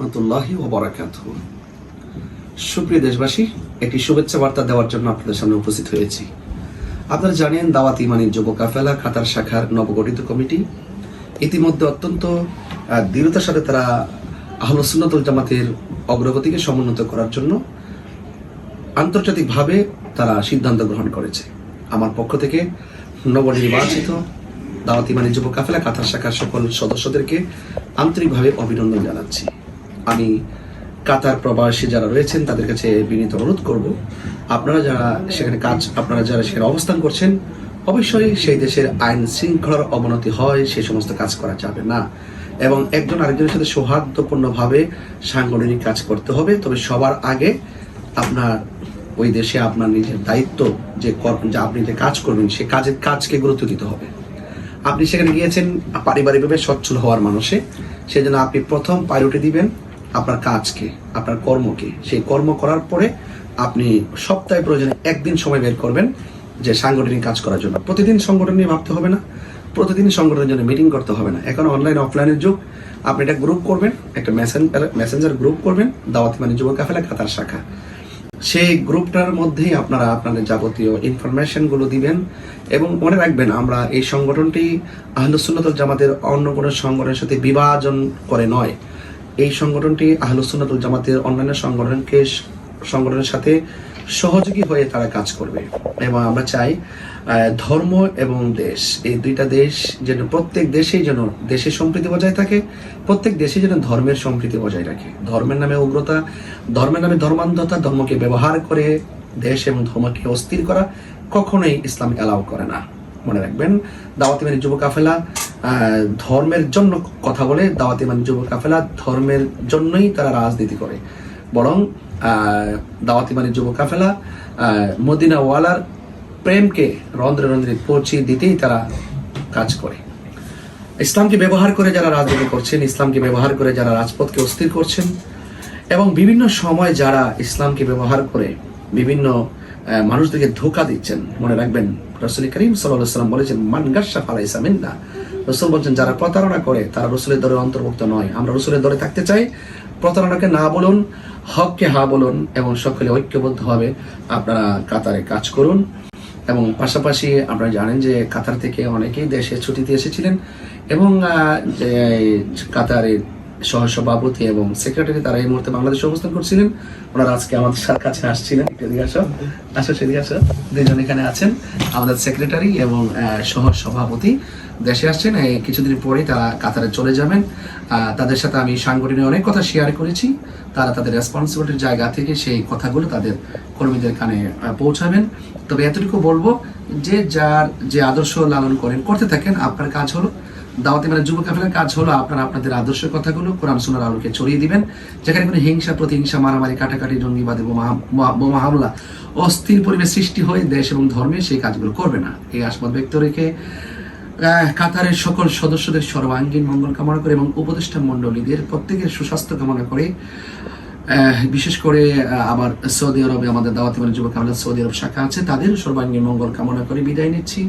রহমতুল্লাহি ওবরাকাত সুপ্রিয় দেশবাসী, একটি শুভেচ্ছা বার্তা দেওয়ার জন্য আপনাদের সামনে উপস্থিত হয়েছি। আপনারা জানেন, দাওয়াত ইমানি যুব কাফেলা কাতার শাখার নবগঠিত কমিটি। ইতিমধ্যে অত্যন্ত দৃঢ়তার সাথে তারা আহলসুন্নতুল জামাতের অগ্রগতিকে সমুন্নত করার জন্য আন্তর্জাতিকভাবে তারা সিদ্ধান্ত গ্রহণ করেছে। আমার পক্ষ থেকে নবনির্বাচিত দাওয়াত ইমানি যুব কাফেলা কাতার শাখার সকল সদস্যদেরকে আন্তরিকভাবে অভিনন্দন জানাচ্ছি। আমি কাতার প্রবাসী যারা রয়েছেন, তাদের কাছে বিনীত অনুরোধ করব। আপনারা যারা সেখানে কাজ, আপনারা যারা সেখানে অবস্থান করছেন, অবশ্যই সেই দেশের আইন শৃঙ্খলার অবনতি হয় সেই সমস্ত কাজ করা যাবে না। এবং একজন আরেকজনের সাথে সৌহার্দ্যপূর্ণভাবে সাংগঠনিক কাজ করতে হবে, তবে সবার আগে আপনার ওই দেশে আপনার নিজের দায়িত্ব, যে যে আপনি যে কাজ করবেন, সে কাজের কাজকে গুরুত্ব দিতে হবে। আপনি সেখানে গিয়েছেন, পারিবারিকভাবে সচ্ছল হওয়ার মানুষে, সেজন্য আপনি প্রথম প্রায়োরিটি দিবেন। আপনার কাজকে, আপনার কর্মকে। সেই কর্ম করার পরে আপনি সপ্তাহে প্রয়োজনে একদিন সময় বের করবেন যে সাংগঠনিক কাজ করার জন্য। প্রতিদিন সংগঠন নিয়ে ভাবতে হবে না। প্রতিদিন সংগঠনের জন্য মিটিং করতে হবে না। এখন অনলাইন অফলাইনের যুগ। আপনি একটা গ্রুপ করবেন, একটা মেসেঞ্জার মেসেঞ্জার গ্রুপ করবেন, দাওয়াতি মানে যুব কাফেলা, কাতার শাখা। সেই গ্রুপটার মধ্যেই আপনারা আপনাদের যাবতীয় ইনফরমেশনগুলো দিবেন এবং মনে রাখবেন, আমরা এই সংগঠনটি আহলুসুন্নতুল জামাতের অন্য কোনো সংগঠনের সাথে বিভাজন করে নয়। এই সংগঠনটি আহলুসুন্নতুল জামাতের অন্যান্য সংগঠনকে সংগঠনের সাথে সহযোগী হয়ে তারা কাজ করবে। এবং আমরা চাই ধর্ম এবং দেশ, এই দুইটা দেশ যেন প্রত্যেক দেশেই যেন দেশের সম্প্রীতি বজায় থাকে, প্রত্যেক দেশে যেন ধর্মের সম্প্রীতি বজায় রাখে। ধর্মের নামে উগ্রতা, ধর্মের নামে ধর্মান্ধতা, ধর্মকে ব্যবহার করে দেশ এবং ধর্মকে অস্থির করা কখনোই ইসলাম অ্যালাউ করে না। মনে রাখবেন, দাওয়াতি মানে যুব কাফেলা ধর্মের জন্য কথা বলে দাওয়াতি মানে যুব কাফেলা ধর্মের জন্যই তারা রাজনীতি করে। বরং দাওয়াতি মানে যুব কাফেলা মদিনাওয়ালার প্রেমকে রন্ধ্রে রন্ধ্রে পৌঁছিয়ে দিতেই তারা কাজ করে। ইসলামকে ব্যবহার করে যারা রাজনীতি করছেন, ইসলামকে ব্যবহার করে যারা রাজপথকে অস্থির করছেন, এবং বিভিন্ন সময় যারা ইসলামকে ব্যবহার করে বিভিন্ন মানুষদেরকে ধোকা দিচ্ছেন, মনে রাখবেন, রসুল করিম সাল্লাম বলেছেন, মান গাসা ফালাই সামিন্না রসুল বলছেন, যারা প্রতারণা করে, তারা রসুলের দরে অন্তর্ভুক্ত নয়। আমরা রসুলের দরে থাকতে চাই। প্রতারণাকে না বলুন, হককে হা বলুন এবং সকলে ঐক্যবদ্ধ হবে আপনারা কাতারে কাজ করুন। এবং পাশাপাশি আপনারা জানেন যে কাতার থেকে অনেকেই দেশে ছুটিতে এসেছিলেন এবং কাতারের সহসভাপতি এবং সেক্রেটারি তারা এই মুহূর্তে বাংলাদেশে অবস্থান করছিলেন। ওনারা আজকে আমাদের সাথে কাছে আসছিলেন। আসো। আসো, সেদিকে আসো। দুজন এখানে আছেন। আমাদের সেক্রেটারি এবং সহ সভাপতি দেশে আসছেন। কিছুদিন পরেই তারা কাতারে চলে যাবেন। তাদের সাথে আমি সাংগঠনিক অনেক কথা শেয়ার করেছি। তারা তাদের রেসপন্সিবিলিটির জায়গা থেকে সেই কথাগুলো তাদের কর্মীদের কানে পৌঁছাবেন। তবে এতটুকু বলব যে যার যে আদর্শ লালন করেন, করতে থাকেন, আপনার কাজ হলো। দাওয়াতি মানে যুব কাফেলার কাজ হলো আপনারা আপনাদের আদর্শ কথাগুলো কোরআন সোনার আলোকে ছড়িয়ে দিবেন। যেখানে কোনো হিংসা, প্রতিহিংসা, মারামারি, কাটাকাটি, জঙ্গিবাদী, বোমা বোমা- হামলা, অস্থির পরিবেশ সৃষ্টি হয়ে দেশ এবং ধর্মে সেই কাজগুলো করবে না। এই আসমত ব্যক্ত রেখে কাতারের সকল সদস্যদের সর্বাঙ্গীন মঙ্গল কামনা করে এবং উপদেষ্টা মণ্ডলীদের প্রত্যেকের সুস্বাস্থ্য কামনা করে বিশেষ করে আবার সৌদি আরবে আমাদের দাওয়াতি মানে যুবক আমাদের সৌদি আরব শাখা আছে, তাদের সর্বাঙ্গীন মঙ্গল কামনা করে বিদায় নিচ্ছি।